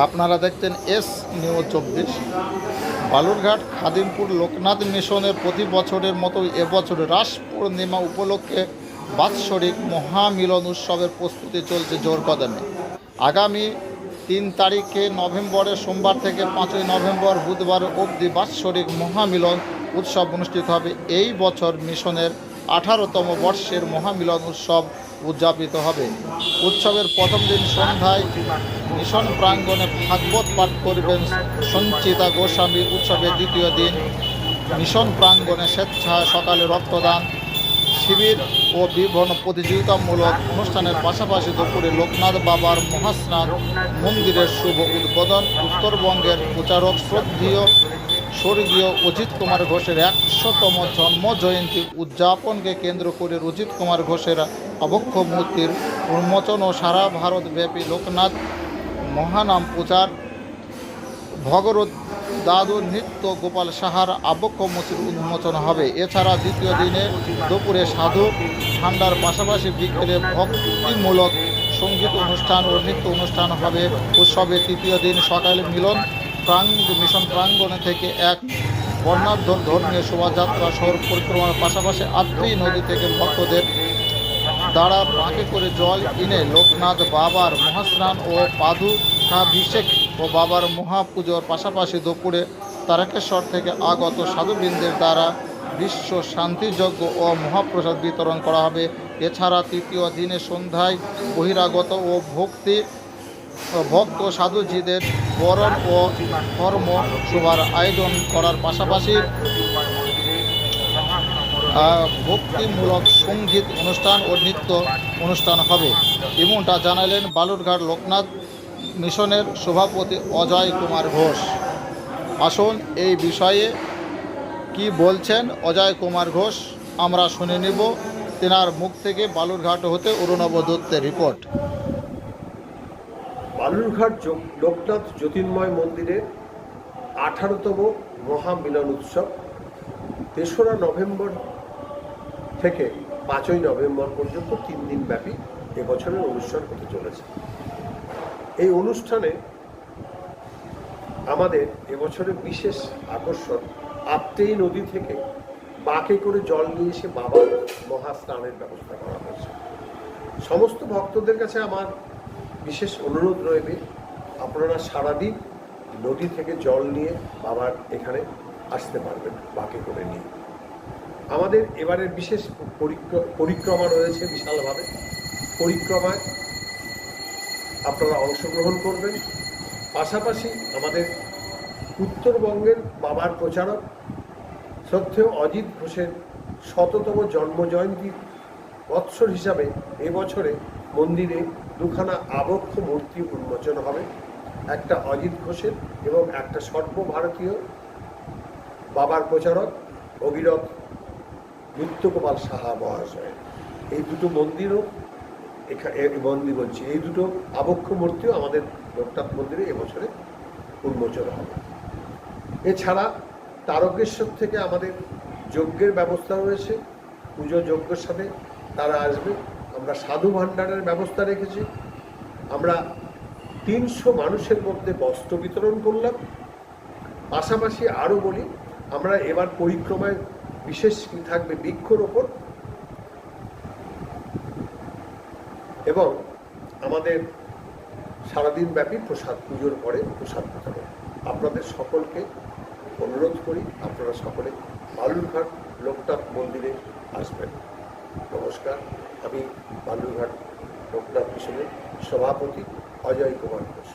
আপনারা দেখতেন S news চব্বিশ। বালুরঘাট, খাদিমপুর, লোকনাথ মিশনের প্রতি বছরের মতো এবছর রাস পূর্ণিমা উপলক্ষে বাৎসরিক মহামিলন উৎসবের প্রস্তুতি চলছে জোর কদমে। আগামী তিন তারিখে নভেম্বরের সোমবার থেকে পাঁচই নভেম্বর বুধবার অবধি বাৎসরিক মহামিলন উৎসব অনুষ্ঠিত হবে। এই বছর মিশনের আঠারোতম বর্ষের মহামিলন উৎসব উদযাপিত হবে। উৎসবের প্রথম দিন সন্ধ্যায় মিশন প্রাঙ্গণে ভাগবত পাঠ করবেন সঞ্চিতা গোস্বামী। উৎসবের দ্বিতীয় দিন মিশন প্রাঙ্গণে স্বেচ্ছায় সকালে রক্তদান, শিবির ও বিভিন্ন প্রতিযোগিতামূলক অনুষ্ঠানের পাশাপাশি দুপুরে লোকনাথ বাবার মহাস্নান, মন্দিরের শুভ উদ্বোধন, উত্তরবঙ্গের প্রচারক শ্রদ্ধীয় স্বর্গীয় অজিত কুমার ঘোষের একশোতম জন্ম জয়ন্তী উদযাপনকে কেন্দ্র করে অজিত কুমার ঘোষের অবক্ষ মূর্তির উন্মোচন ও সারা ভারতব্যাপী লোকনাথ মহানাম পূজার ভগরত দাদু নৃত্য, গোপাল সাহার আবক্ষ মূর্তির উন্মোচন হবে। এছাড়া দ্বিতীয় দিনে দুপুরে সাধু ঠান্ডার পাশাপাশি বিকেলে ভক্তিমূলক সংগীত অনুষ্ঠান ও নৃত্য অনুষ্ঠান হবে। উৎসবে তৃতীয় দিন সকালে মিলন প্রাঙ্গ মিশন প্রাঙ্গণে থেকে এক বর্ণাঢ্য ধর্মীয় শোভাযাত্রা শহর পরিক্রমার পাশাপাশি আত্রি নদী থেকে ভক্তদের দ্বারা বাঁকে করে জল এনে লোকনাথ বাবার মহাস্নান ও পাদুকাভিষেক ও বাবার মহাপুজোর পাশাপাশি দুপুরে তারকেশ্বর থেকে আগত সাধুবৃন্দের দ্বারা বিশ্ব শান্তিযজ্ঞ ও মহাপ্রসাদ বিতরণ করা হবে। এছাড়া তৃতীয় দিনে সন্ধ্যায় বহিরাগত ও ভক্তি ভক্ত সাধুজিদের বরণ ও কর্ম সভার আয়োজন করার পাশাপাশি ভক্তিমূলক সংগীত অনুষ্ঠান ও নৃত্য অনুষ্ঠান হবে। এমনটা জানালেন বালুরঘাট লোকনাথ মিশনের সভাপতি অজয় কুমার ঘোষ। আসুন এই বিষয়ে কি বলছেন অজয় কুমার ঘোষ, আমরা শুনে নেব। তেনার মুখ থেকে বালুরঘাট হতে অরুণব দত্তের রিপোর্ট। বালুরঘাট লোকনাথ জ্যোতির্ময় মন্দিরের আঠারোতম মহামিলন উৎসব। তেসরা নভেম্বর থেকে পাঁচই নভেম্বর পর্যন্ত তিন দিন ব্যাপী এবছরের অনুষ্ঠান হতে চলেছে। এই অনুষ্ঠানে আমাদের এবছরের বিশেষ আকর্ষণ আত্মেই নদী থেকে বাঁকে করে জল নিয়ে এসে বাবার মহাস্নানের ব্যবস্থা করা হয়েছে। সমস্ত ভক্তদের কাছে আমার বিশেষ অনুরোধ রয়েছে আপনারা সারাদিন নদী থেকে জল নিয়ে বাবার এখানে আসতে পারবেন, বাকি করে নিয়ে। আমাদের এবারের বিশেষ পরিক্র- পরিক্রমা রয়েছে বিশালভাবে। পরিক্রমায় আপনারা অংশগ্রহণ করবেন। পাশাপাশি আমাদের উত্তরবঙ্গের বাবার প্রচারক শ্রদ্ধেয় অজিত ঘোষের শততম জন্মজয়ন্তী বৎসর হিসাবে এবছরে মন্দিরে দুখানা আবক্ষ মূর্তি উন্মোচন হবে, একটা অজিত ঘোষের এবং একটা সর্বভারতীয় বাবার প্রচারক অবিরত নৃত্যগোপাল সাহা মহাশয় এই দুটো মন্দিরও এখানে মন্দির বলছি, এই দুটো আবক্ষ মূর্তিও আমাদের লোকনাথ মন্দিরে এবছরে উন্মোচন হবে। এছাড়া তারকেশ্বর থেকে আমাদের যজ্ঞের ব্যবস্থা রয়েছে, পুজো যজ্ঞের সাথে তারা আসবে। আমরা সাধু ভাণ্ডারের ব্যবস্থা রেখেছি। আমরা তিনশো মানুষের মধ্যে বস্ত্র বিতরণ করলাম। পাশাপাশি আরও বলি, আমরা এবার পরিক্রমায় বিশেষ কি থাকবে বৃক্ষরোপণ। এবং আমাদের সারাদিন ব্যাপী প্রসাদ পুজোর পরে প্রসাদ বিতরণ। আপনাদের সকলকে অনুরোধ করি, আপনারা সকলে বালুরঘাট লোকনাথ মন্দিরে আসবেন। নমস্কার। আমি বালুরঘাট লোকনাথ মিশনের সভাপতি অজয় কুমার ঘোষ